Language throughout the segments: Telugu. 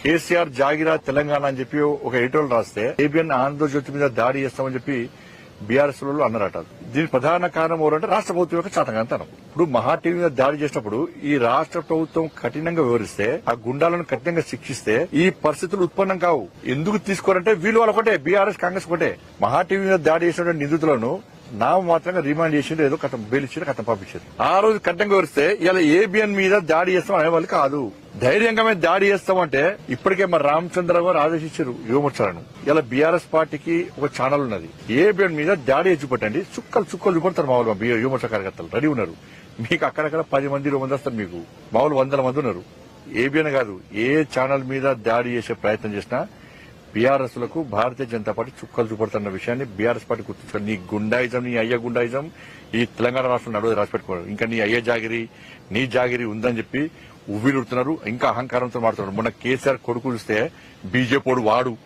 కేసీఆర్ జాగిరా తెలంగాణ అని చెప్పి ఒక ఎడిటోల్ రాస్తే ఏబిఎన్ ఆంధ్రజ్యోతి మీద దాడి చేస్తామని చెప్పి బీఆర్ఎస్ వాళ్ళు అన్నారట. దీని ప్రధాన కారణం ఎవరంటే రాష్ట్ర ప్రభుత్వం యొక్క చాతకంతనం ఇప్పుడు మహా టీవీ మీద దాడి చేసినప్పుడు ఈ రాష్ట్ర ప్రభుత్వం కఠినంగా వివరిస్తే ఆ గుండాలను కఠినంగా శిక్షిస్తే ఈ పరిస్థితులు ఉత్పన్నం కావు. ఎందుకు తీసుకోరంటే వీళ్ళు వాళ్ళు ఒకటే బీఆర్ఎస్ కాంగ్రెస్ ఒకటే. మహా టీవీ మీద దాడి చేసిన నిందితులను నామ మాత్రంగా రిమాండ్ చేసిండు ఏదో కథం బెయిల్ ఇచ్చారు కథం పంపించారు. ఆ రోజు కఠినంగా వివరిస్తే ఇలా ఏబిఎన్ మీద దాడి చేస్తాం అనేవాళ్ళు కాదు. ధైర్యంగా మేము దాడి చేస్తామంటే ఇప్పటికే మరి రామచంద్ర గారు ఆదేశించారు యువమోర్చాలను. ఇలా బీఆర్ఎస్ పార్టీకి ఒక ఛానల్ ఉన్నది. ఏబిఎన్ మీద దాడి చూపెట్టండి చుక్కలు చుక్కలు చూపెడతారు మామూలుగా యువమోర్చ కార్యకర్తలు. రెడీ ఉన్నారు. మీకు అక్కడక్కడ పది మంది ఇరవై మంది వస్తారు మీకు. మామూలు వందల మంది ఉన్నారు. ఏబిఎన్ కాదు ఏ ఛానల్ మీద దాడి చేసే ప్రయత్నం చేసినా బీఆర్ఎస్లకు భారతీయ జనతా పార్టీ చుక్కలు చూపడుతున్న విషయాన్ని బీఆర్ఎస్ పార్టీ గుర్తించారు నీ గుండాయిజం నీ అయ్య గుండాయిజం ఈ తెలంగాణ రాష్ట్రం నడువు రాసిపెట్టుకోరు ఇంకా నీ అయ్య జాగిరి నీ జాగిరి ఉందని చెప్పి ఉవ్విలుడుతున్నారు ఇంకా అహంకారంతో మాడుతున్నారు. మొన్న కేసీఆర్ కొడుకు చూస్తే బీజేపీ వాడు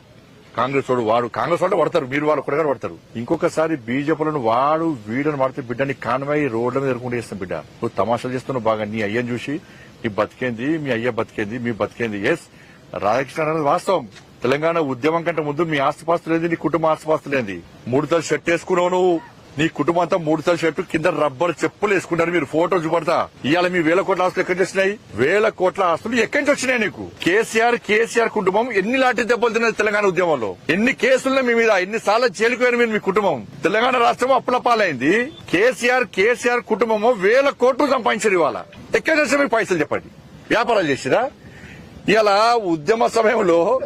కాంగ్రెస్ వాడు వాడు. కాంగ్రెస్ వాళ్ళు పడతారు మీరు వాళ్ళు కూడా పడతారు. ఇంకొకసారి బీజేపీలను వాడు వీడని మాడితే బిడ్డని కాన్వాయి రోడ్ల మీద ఎదుర్కొంటూ చేస్తాం బిడ్డ. నువ్వు తమాషాలు చేస్తున్నావు బాగా నీ అయ్యని చూసి నీ బతికేంది మీ అయ్య బతికేంది మీ బతికేంది ఎస్ రాధాకృష్ణ అనేది వాస్తవం. తెలంగాణ ఉద్యమం కంటే ముందు మీ ఆస్తిపాస్తులేంది నీ కుటుంబ ఆస్తిపాస్తులేంది మూడు తల షర్ట్ వేసుకున్నావు నువ్వు. నీ కుటుంబం అంతా మూడు సార్లు షర్టు కింద రబ్బర్ చెప్పులు వేసుకుంటారు మీరు. ఫోటో చూపడతా. ఇవాళ మీ వేల కోట్ల ఆస్తులు ఎక్కడి వచ్చినాయి? వేల కోట్ల ఆస్తులు ఎక్కడి నుంచి వచ్చినాయి నీకు? కేసీఆర్ కేసీఆర్ కుటుంబం ఎన్ని లాంటి దెబ్బలు తిన్నది తెలంగాణ ఉద్యమంలో? ఎన్ని కేసులు మీ మీద? ఎన్ని సార్లు చేలుకోయారు మీరు మీ కుటుంబం? తెలంగాణ రాష్ట్రం అప్పుల పాలైంది. కేసీఆర్ కేసీఆర్ కుటుంబము వేల కోట్లు సంపాదించారు ఇవాళ. ఎక్కడి నుంచి మీకు పైసలు చెప్పండి? వ్యాపారాలు చేసిరా? ఇలా ఉద్యమ సమయంలో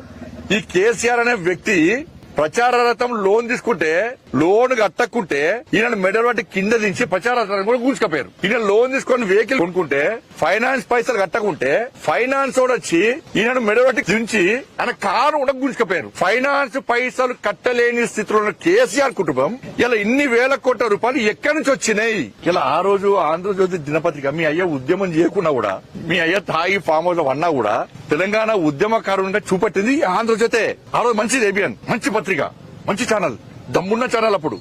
ఈ కేసీఆర్ అనే వ్యక్తి ప్రచార రథం లోన్ తీసుకుంటే లోన్ కట్టకుంటే ఈయన మెడల్ బట్టి కింద దించి ప్రచారం కూడా కూర్చుకపోయారు ఈయన లోన్ తీసుకొని వెహికల్ కొనుక్కుంటే ఫైనాన్స్ పైసలు కట్టకుంటే ఫైనాన్స్ కూడా వచ్చి ఈయన మెడల్ బట్టి దించి ఆయన కారు కూడా గుంజుకపోయారు ఫైనాన్స్ పైసలు కట్టలేని స్థితిలో ఉన్న కేసీఆర్ కుటుంబం ఇలా ఇన్ని వేల కోట్ల రూపాయలు ఎక్కడి నుంచి వచ్చినాయి? ఇలా ఆ రోజు ఆంధ్రజ్యోతి దినపత్రిక మీ అయ్య ఉద్యమం చేయకుండా కూడా మీ అయ్య తాగి ఫామ్ హౌస్లో అన్నా కూడా తెలంగాణ ఉద్యమకారు చూపెట్టింది ఈ ఆంధ్రజ్యోతే. ఆ రోజు మంచిది ఏబిఎన్. మంచి పత్రిక మంచి ఛానల్. దమ్మున్న ఛానల్ అప్పుడు.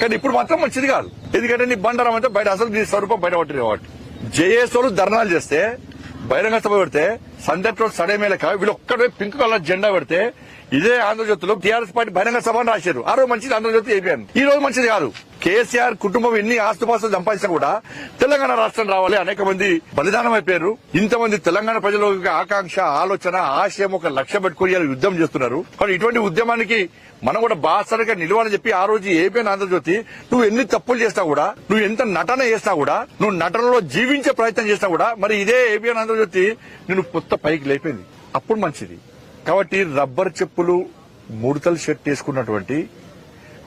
కానీ ఇప్పుడు మాత్రం మంచిది కాదు. ఎందుకంటే నీ బండారం అంటే బయట అసలు నీ స్వరూపం బయట పట్టిన కాబట్టి. జేఏసోలు ధర్నాలు చేస్తే బహిరంగ సభ పెడితే సందర్భంలో సడే మేలక వీళ్ళొక్కడే పింక్ కలర్ జెండా పెడితే ఇదే ఆంధ్రజ్యోతిలో టీఆర్ఎస్ పార్టీ బహిరంగ సభ రాశారు. ఆ రోజు మంచిది ఆంధ్రజ్యోతి అయిపోయాను ఈ రోజు మంచిది కాదు. కేసీఆర్ కుటుంబం ఎన్ని ఆస్తుపాస్తులు సంపాదించినా కూడా తెలంగాణ రాష్ట్రం రావాలి. అనేక మంది బలిదానం అయిపోయారు. ఇంతమంది తెలంగాణ ప్రజల ఆకాంక్ష ఆలోచన ఆశయం ఒక లక్ష్యం పెట్టుకుని ఇలా యుద్ధం చేస్తున్నారు. కానీ ఇటువంటి ఉద్యమానికి మనం కూడా బాసరిగా నిలవాలని చెప్పి ఆ రోజు ఏపీఎన్ ఆంధ్రజ్యోతి. నువ్వు ఎన్ని తప్పులు చేసినా కూడా నువ్వు ఎంత నటన చేసినా కూడా నువ్వు నటనలో జీవించే ప్రయత్నం చేసినా కూడా మరి ఇదే ఏపీఎన్ ఆంధ్రజ్యోతి. నేను కొత్త పైకి లేపింది. అప్పుడు మంచిది. కాబట్టి రబ్బర్ చెప్పులు ముడతలు షర్ట్ వేసుకున్నటువంటి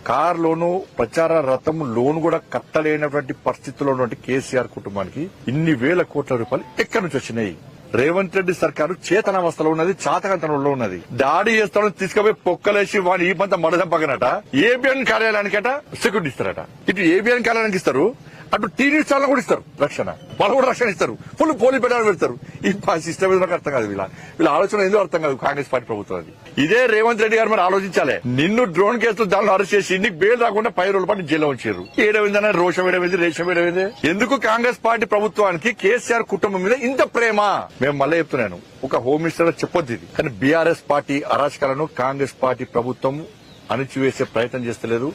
కార్ లోను ప్రచార రథం లోన్ కూడా కట్టలేనటువంటి పరిస్థితుల్లో ఉన్నటువంటి కేసీఆర్ కుటుంబానికి ఇన్ని వేల కోట్ల రూపాయలు ఎక్కడి నుంచి వచ్చినాయి? రేవంత్ రెడ్డి సర్కారు చేతనావస్థలో ఉన్నది చాతకంతనంలో ఉన్నది. దాడి చేస్తామని తీసుకుపోయి పొక్కలేసి వాని ఈ పంత మడదంపగనట ఏబిఎన్ కార్యాలయానికట సెక్యూరిటీ ఇస్తారట. ఇటు ఏబిఎన్ కార్యాలయానికి ఇస్తారు అటు టీవీ ఛానల్ కూడా ఇస్తారు. రక్షణ. వాళ్ళు కూడా రక్షణ ఇస్తారు. ఫుల్ పోలీస్ పెట్టాలని పెడతారు. ఈ సిస్టమ్ ఏదో నాకు అర్థం కాదు వీళ్ళ. వీళ్ళ ఆలోచన ఏదో అర్థం కాదు? కాంగ్రెస్ పార్టీ ప్రభుత్వం అది. ఇదే రేవంత్ రెడ్డి గారు మరి ఆలోచించాలి. నిన్ను డ్రోన్ కేసులు దానిలో అరెస్ట్ చేసి నీకు బెయిల్ రాకుండా పై రోజుల పాటు జైల్లో ఉంచారు. ఏడవిందనే రోషం ఏడవింది రేషం ఏడవింది ఎందుకు కాంగ్రెస్ పార్టీ ప్రభుత్వానికి కేసీఆర్ కుటుంబం మీద ఇంత ప్రేమ? మేము మళ్ళీ చెప్తున్నాను. ఒక హోమ్ మినిస్టర్ చెప్పొద్దు ఇది. కానీ బీఆర్ఎస్ పార్టీ అరాచకాలను కాంగ్రెస్ పార్టీ ప్రభుత్వం అణిచివేసే ప్రయత్నం చేస్తలేదు.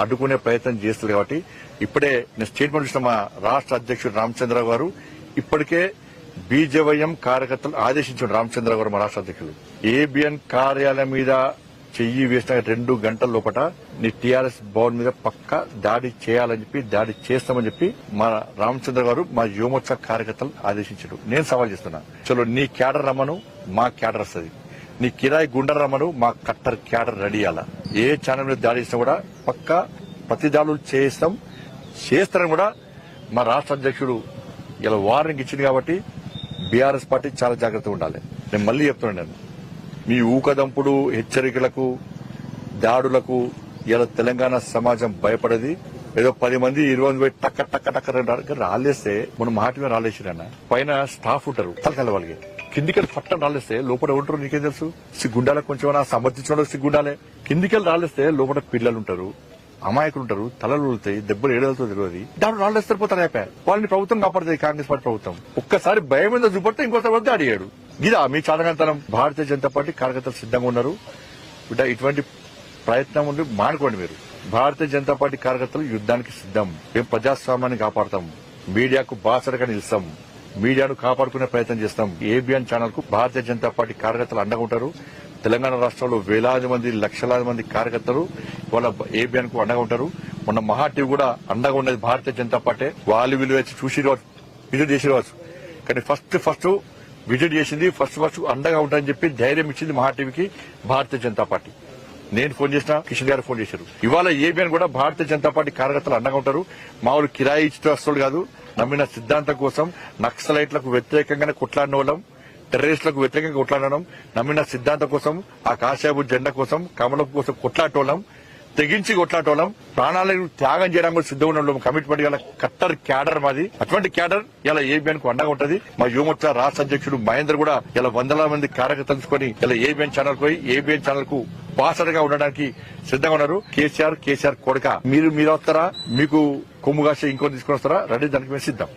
అడ్డుకునే ప్రయత్నం చేస్తుంది కాబట్టి ఇప్పుడే నేను స్టేట్మెంట్ ఇచ్చిన మా రాష్ట్ర అధ్యక్షుడు రామచంద్ర గారు ఇప్పటికే బీజేవైఎం కార్యకర్తలు ఆదేశించారు రామచంద్ర గారు మా రాష్ట్ర అధ్యక్షులు. ఏబిఎన్ కార్యాలయం మీద చెయ్యి వేసిన రెండు గంటల లోపల నీ టీఆర్ఎస్ భవన్ మీద పక్క దాడి చేయాలని చెప్పి దాడి చేస్తామని చెప్పి మా రామచంద్ర గారు మా యువమోర్చ కార్యకర్తలు ఆదేశించారు. నేను సవాల్ చేస్తున్నా. చలో నీ క్యాడర్ రమ్మను మా క్యాడర్ వస్తుంది. నీ కిరాయి గుండె రమ్మను మా కట్టర్ క్యాడర్ రెడీ అలా ఏ ఛానల్ మీద దాడి చేసినా కూడా పక్క ప్రతి దాడులు చేస్తాం. చేస్తారని కూడా మా రాష్ట్ర అధ్యక్షుడు ఇలా వార్నింగ్ ఇచ్చింది కాబట్టి బీఆర్ఎస్ పార్టీ చాలా జాగ్రత్తగా ఉండాలి. నేను మళ్ళీ చెప్తున్నాను నేను. మీ ఊకదంపుడు హెచ్చరికలకు దాడులకు ఇలా తెలంగాణ సమాజం భయపడేది. ఏదో పది మంది ఇరవై మంది పోయి టక్క టక్క టక్క రాలేస్తే మనం మాట మీద రాళ్ళేసిరన్న పైన స్టాఫ్ ఉంటారు. తలకల వాళ్ళకి. కిందికెళ్ళి పట్టం రాలేస్తే లోపల ఉంటారు నీకేం తెలుసు? సిగ్గుండాలే కొంచెం సమర్థించడం సిగ్గుండాలే కిందికెళ్ళి రాలేస్తే లోపల పిల్లలు ఉంటారు. అమాయకులు ఉంటారు తలలు ఊలుతాయి దెబ్బలు ఏడలతో తెలియదు. దాని వాళ్ళు వేస్తారు అయిపోయా వాళ్ళని ప్రభుత్వం కాపాడుతుంది కాంగ్రెస్ పార్టీ ప్రభుత్వం. ఒక్కసారి భయం మీద చూపడితే ఇంకోసారి వద్ద అడిగాడు. ఇదా మీ చాదగంతనం భారతీయ జనతా పార్టీ కార్యకర్తలు సిద్ధంగా ఉన్నారు. బిడ్డ ఇటువంటి ప్రయత్నం ఉండి మానుకోండి మీరు. భారతీయ జనతా పార్టీ కార్యకర్తలు యుద్ధానికి సిద్ధం. మేము ప్రజాస్వామ్యాన్ని కాపాడతాం. మీడియాకు బాసరగా నిలుస్తాం. మీడియాను కాపాడుకునే ప్రయత్నం చేస్తాం. ఏబిఎన్ ఛానల్కు భారతీయ జనతా పార్టీ కార్యకర్తలు అండగా ఉంటారు. తెలంగాణ రాష్ట్రంలో వేలాది మంది లక్షలాది మంది కార్యకర్తలు వాళ్ళ ఏబిఎన్కు అండగా ఉంటారు. మొన్న మహా కూడా అండగా ఉన్నది భారతీయ జనతా పార్టీ. వాళ్ళు వీళ్ళు వచ్చి చూసి విజిట్ చేసి రావచ్చు. కానీ ఫస్ట్ ఫస్ట్ విజిట్ చేసింది ఫస్ట్ ఫస్ట్ అండగా ఉంటారని చెప్పి ధైర్యం ఇచ్చింది మహా టీవీకి భారతీయ జనతా పార్టీ. నేను ఫోన్ చేసిన కిషన్ గారు ఫోన్ చేశారు. ఇవాళ ఏబిఎన్ కూడా భారతీయ జనతా పార్టీ కార్యకర్తలు అండగా ఉంటారు. మామూలు కిరాయి ఇచ్చిన కాదు. నమ్మిన సిద్ధాంతం కోసం నక్సలైట్లకు వ్యతిరేకంగానే కొట్లాడిన వాళ్ళం. టెర్రరిస్టులకు వ్యతిరేకంగా కొట్లాడడం నమ్మిన సిద్ధాంతం కోసం ఆ కాశాబు జెండా కోసం కమలం కోసం కొట్లాటోళ్ళం తెగించి కొట్లాటోళ్ళం ప్రాణాలను త్యాగం చేయడానికి కూడా సిద్ధంగా ఉండడం కమిట్మెంట్ గల కట్టర్ క్యాడర్ మాది. అటువంటి క్యాడర్ ఇలా ఏబిఎన్కు అండగా ఉంటది. మా యువమోర్చా రాష్ట్ర అధ్యక్షుడు మహేందర్ కూడా ఇలా వందల మంది కార్యకర్తలు ఇలా ఏబిఎన్ ఛానల్ పోయి ఏబిఎన్ ఛానల్కు బాసటగా ఉండడానికి సిద్ధంగా ఉన్నారు. కేసీఆర్ కేసీఆర్ కొడక. మీరు మీరు వస్తారా? మీకు కొమ్ము కాసే ఇంకొని తీసుకొని వస్తారా? రండి దానికి మేము సిద్ధం.